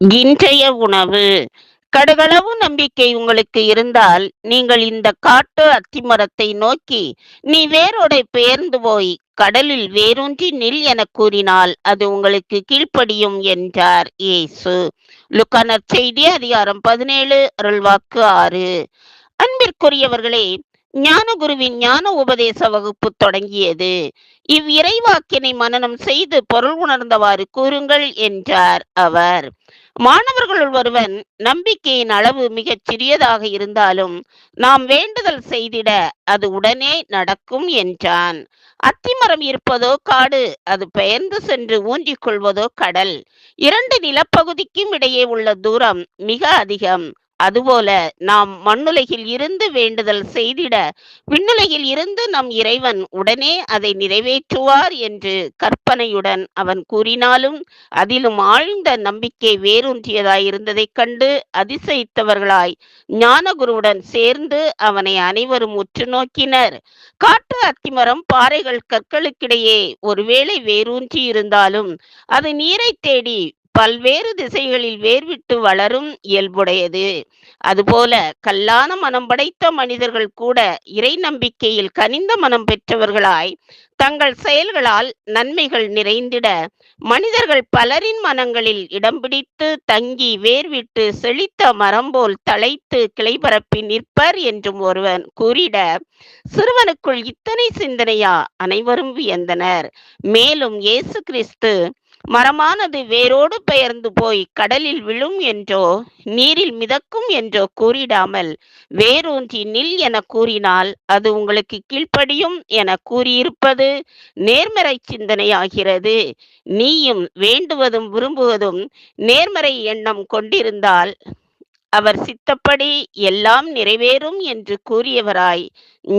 இன்றைய உணவு. கடுகளவு நம்பிக்கை உங்களுக்கு இருந்தால் நீங்கள் இந்த காட்டு அத்திமரத்தை நோக்கி நீ வேரோடை பெயர்ந்து போய் கடலில் வேரூன்றி நில் என கூறினால் அது உங்களுக்கு கீழ்ப்படியும் என்றார் இயேசு. லுக்கானர் செய்தி அதிகாரம் பதினேழு அருள்வாக்கு ஆறு. அன்பிற்குரியவர்களே ஞானகுருவின் ஞான உபதேச வகுப்பு தொடங்கியது. இவ் இறைவாக்கினை மனனம் செய்து பொருள் உணர்ந்தவாறு கூறுங்கள் என்றார் அவர். மாணவர்களுள் ஒருவன் நம்பிக்கையின் அளவு மிகச் சிறியதாக இருந்தாலும் நாம் வேண்டுதல் செய்திட அது உடனே நடக்கும் என்றான். அத்திமரம் இருப்பதோ காடு அது பெயர்ந்து சென்று ஊன்றிக் கொள்வதோ கடல். இரண்டு நிலப்பகுதிக்கும் இடையே உள்ள தூரம் மிக அதிகம். அதுபோல நாம் மண்ணுலகில் இருந்து வேண்டுதல் செய்திட விண்ணுலகில் இருந்து நம் இறைவன் உடனே அதை நிறைவேற்றுவார் என்று கற்பனையுடன் அவன் கூறினாலும் அதிலும் ஆழ்ந்த நம்பிக்கை வேரூன்றியதாய் இருந்ததைக் கண்டு அதிசயித்தவர்களாய் ஞானகுருவுடன் சேர்ந்து அவனை அனைவரும் உற்று நோக்கினர். காட்டு அத்திமரம் பாறைகள் கற்களுக்கிடையே ஒருவேளை வேரூன்றி இருந்தாலும் அது நீரை தேடி பல்வேறு திசைகளில் வேர்விட்டு வளரும் இயல்புடையது. அதுபோல கல்லான மனம் படைத்த மனிதர்கள் கூட இறை நம்பிக்கையில் கனிந்த மனம் பெற்றவர்களாய் தங்கள் செயல்களால் நன்மைகள் நிறைந்திட மனிதர்கள் பலரின் மனங்களில் இடம் பிடித்து தங்கி வேர்விட்டு செழித்த மரம் போல் தழைத்து கிளைபரப்பி நிற்பர் என்றும் ஒருவன் கூறிட சிறுவனுக்குள் இத்தனை சிந்தனையா? அனைவரும் வியந்தனர். மேலும் இயேசு கிறிஸ்து மரமானது வேரோடு பெயர்ந்து போய் கடலில் விழும் என்றோ நீரில் மிதக்கும் என்றோ கூறிடாமல் வேரூன்றி நில் என கூறினால் அது உங்களுக்கு கீழ்ப்படியும் என கூறியிருப்பது நேர்மறை சிந்தனையாகிறது. நீயும் வேண்டுவதும் விரும்புவதும் நேர்மறை எண்ணம் கொண்டிருந்தால் அவர் சித்தப்படி எல்லாம் நிறைவேறும் என்று கூறியவராய்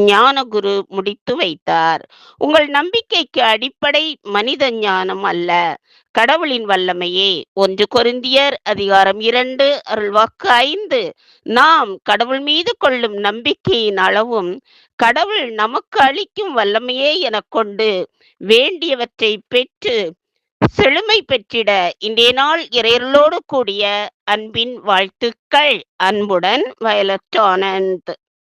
ஞானகுரு முடித்து வைத்தார். உங்கள் நம்பிக்கைக்கு அடிப்படை மனித ஞானம் அல்ல. கடவுளின் வல்லமையே. ஒன்று கொருந்தியர் அதிகாரம் இரண்டு அருள்வாக்கு ஐந்து. நாம் கடவுள் மீது கொள்ளும் நம்பிக்கையின் அளவும் கடவுள் நமக்கு அளிக்கும் வல்லமையே எனக் கொண்டு வேண்டியவற்றை பெற்று செழுமை பெற்றிட இன்றைய நாள் இறையர்களோடு கூடிய அன்பின் வாழ்த்துக்கள். அன்புடன் வயலட் ஆனந்த்.